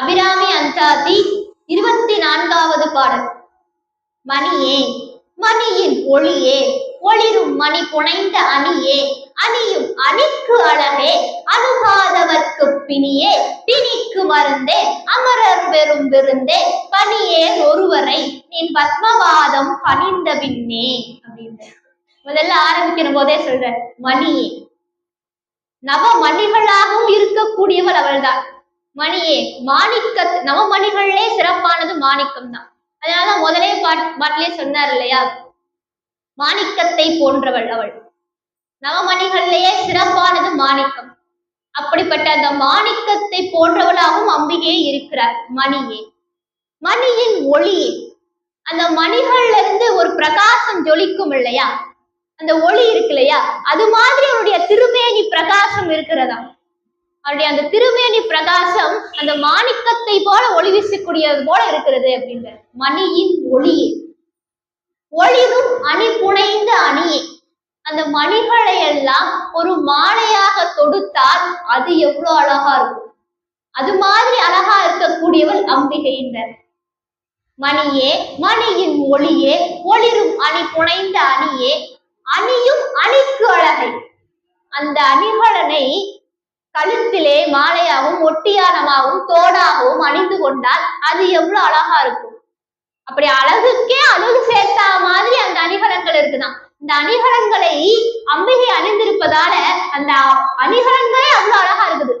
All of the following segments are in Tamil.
அபிராமி அந்தாதி இருபத்தி நான்காவது பாடல். மணியே மணியின் ஒளியே ஒளிரும் மணி புனைந்த அணியே அணியும் அணிக்கு அழகே அணுகாதவர்க்கு பிணியே பிணிக்கு மருந்தே அமரர் வெறும் விருந்தே பணியே ஒருவரை நின் பத்மவாதம் பணிந்த பின்னே அப்படின்னு முதல்ல ஆரம்பிக்கிற போதே சொல்ற மணியே நவ மணிகளாகவும் இருக்கக்கூடியவள் அவள்தான். மணியே மாணிக்க நவமணிகளிலே சிறப்பானது மாணிக்கம் தான் அதனால முதலே பாட் பாட்டிலே சொன்னார் இல்லையா? மாணிக்கத்தை போன்றவள் அவள். நவமணிகளிலேயே சிறப்பானது மாணிக்கம். அப்படிப்பட்ட அந்த மாணிக்கத்தை போன்றவளாகவும் அம்பிகையே இருக்கிறார் மணியே. மணியின் ஒளியே. அந்த மணிகள்ல இருந்து ஒரு பிரகாசம் ஜொலிக்கும் இல்லையா? அந்த ஒளி இருக்கு இல்லையா? அது மாதிரி அவருடைய திருமேனி பிரகாசம் இருக்கிறதா அவருடைய அந்த திருமேனி பிரகாசம் அந்த மாணிக்கத்தை போல ஒளி வீசக்கூடியது போல இருக்கிறது அப்படின்ற மணியின் ஒளியே. ஒளிரும் அணி புனைந்த அணியே. அந்த மணிகளை எல்லாம் ஒரு மாலையாக தொடுத்தால் அது எவ்வளவு அழகா இருக்கும். அது மாதிரி அழகா இருக்கக்கூடியவள் அம்பிகையினர் மணியே மணியின் ஒளியே ஒளிரும் அணி புனைந்த அணியே அணியும் அணிக்கு அழகை. அந்த அணிகலனை கழுத்திலே மாலையாகவும் ஒட்டியானமாகவும் தோடாகவும் அணிந்து கொண்டால் அது எவ்வளவு அழகா இருக்கும். அப்படி அழகுக்கே அழகு சேர்த்தா மாதிரி அந்த அணிகலன்கள் இருக்குதான். இந்த அணிகலன்களை அம்பிகை அணிந்திருப்பதால அந்த அணிகலன்களே அவ்வளவு அழகா இருக்குது.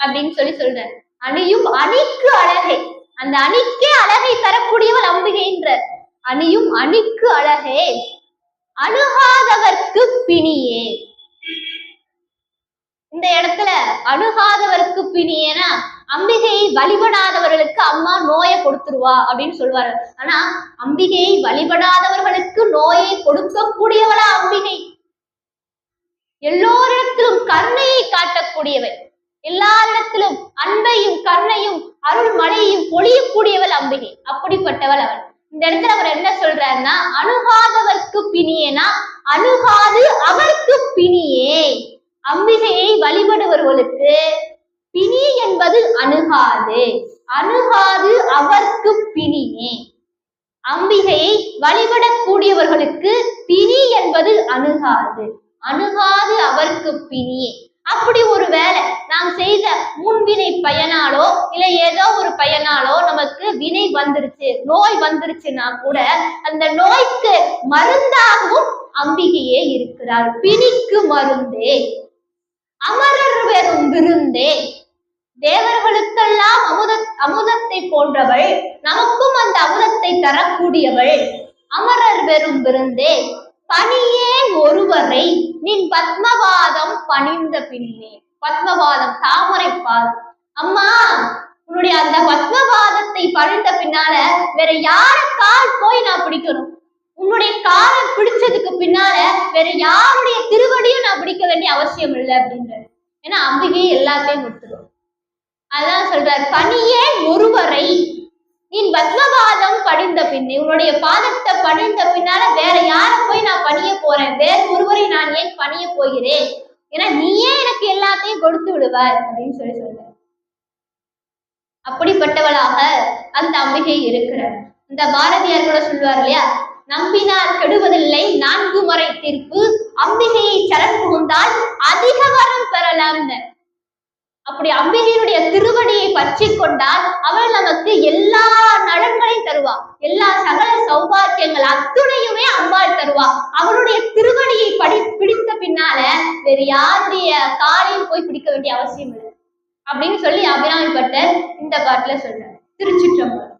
அப்படின்னு சொல்லி சொல்ற அணியும் அணிக்கு அழகை. அந்த அணிக்கே அழகை தரக்கூடியவள் அம்பிகைன்ற அணியும் அணிக்கு அழகே. அணுகாதவர்க்கு பிணியே இந்த இடத்துல அணுகாதவருக்கு பிணியேனா அம்பிகையை வழிபடாதவர்களுக்கு அம்மா நோயை கொடுத்துருவா அப்படின்னு சொல்லுவாரு ஆனா அம்பிகையை வழிபடாதவர்களுக்கு நோயை கொடுக்கக்கூடியவளா அம்பிகை. எல்லோரிடத்திலும் கருணையை காட்டக்கூடியவள். எல்லாரிடத்திலும் அன்பையும் கருணையும் அருள் மழையையும் பொழியக்கூடியவள் அம்பிகை. அப்படிப்பட்டவள் அவள். இந்த இடத்துல அவர் என்ன சொல்றாருன்னா அணுகாதவர்க்கு பிணியேனா அணுகாது அவருக்கு பிணியே. அம்பிகையை வழிபடுபவர்களுக்கு பிணி என்பது அணுகாது. அணுகாது அவர்க்கு பிணியே அம்பிகையை வழிபடக்கூடியவர்களுக்கு பிணி என்பது அணுகாது. அணுகாது அவர்க்கு பிணியே அப்படி ஒரு வேலை நாம் செய்த முன்வினை பயனாலோ இல்ல ஏதோ ஒரு பயனாலோ நமக்கு வினை வந்துருச்சு நோய் வந்துருச்சுன்னா கூட அந்த நோய்க்கு மருந்தாகவும் அம்பிகையே இருக்கிறார். பிணிக்கு மருந்தே. அமரர் வெறும் விருந்தே. தேவர்களுக்கெல்லாம் அமுத அமுதத்தை போன்றவள் நமக்கும் அந்த அமுதத்தை தரக்கூடியவள். அமரர் வெறும் விருந்தே. பணியே ஒருவரை நின் பத்மவாதம் பணிந்த பின்னே. பத்மவாதம் தாமரை பாதம் அம்மா உன்னுடைய அந்த பத்மவாதத்தை பணிந்த பின்னால வேற யார கால் போய் நான் பிடிக்கணும்? உன்னுடைய காலை பிடிச்சதுக்கு பின்னால வேற யாருடைய திருவடியும் நான் பிடிக்க வேண்டிய அவசியம் இல்லை அப்படின்றது ஏன்னா அம்பிகை எல்லாத்தையும் கொடுத்துரும். அதான் சொல்றாரு பணியே ஒருவரை நீ பத்மபாதம் படிந்த பின்னே உன்னுடைய பாதத்தை படிந்த பின்னால வேற யார போய் நான் பணிய போறேன்? வேற ஒருவரை நான் ஏன் பணிய போகிறேன்? ஏன்னா நீயே எனக்கு எல்லாத்தையும் கொடுத்து விடுவார் அப்படின்னு சொல்லி சொல்ற அப்படிப்பட்டவளாக அந்த அம்பிகை இருக்கிறார். இந்த பாரதியார் கூட சொல்லுவார் இல்லையா நம்பினார் கெடுவதில்லை. நான்கு முறை தீர்ப்பு. அம்பிகையை சரண் புகுந்தால் அதிக வரம் பெறலாம்னு அப்படி அம்பிகையினுடைய திருவடியை பற்றி கொண்டால் அவள் நமக்கு எல்லா நலன்களையும் தருவா. எல்லா சகல சௌபாக்கியங்கள் அத்துணையுமே அம்பாள் தருவா. அவளுடைய திருவடியை படி பிடித்த பின்னால வேறு யாருடைய காலையும் போய் பிடிக்க வேண்டிய அவசியம் இல்லை. அப்படின்னு சொல்லி அபிராமி பட்டர் இந்த பாட்டுல சொல்றார். திருச்சிற்றம்பலம்.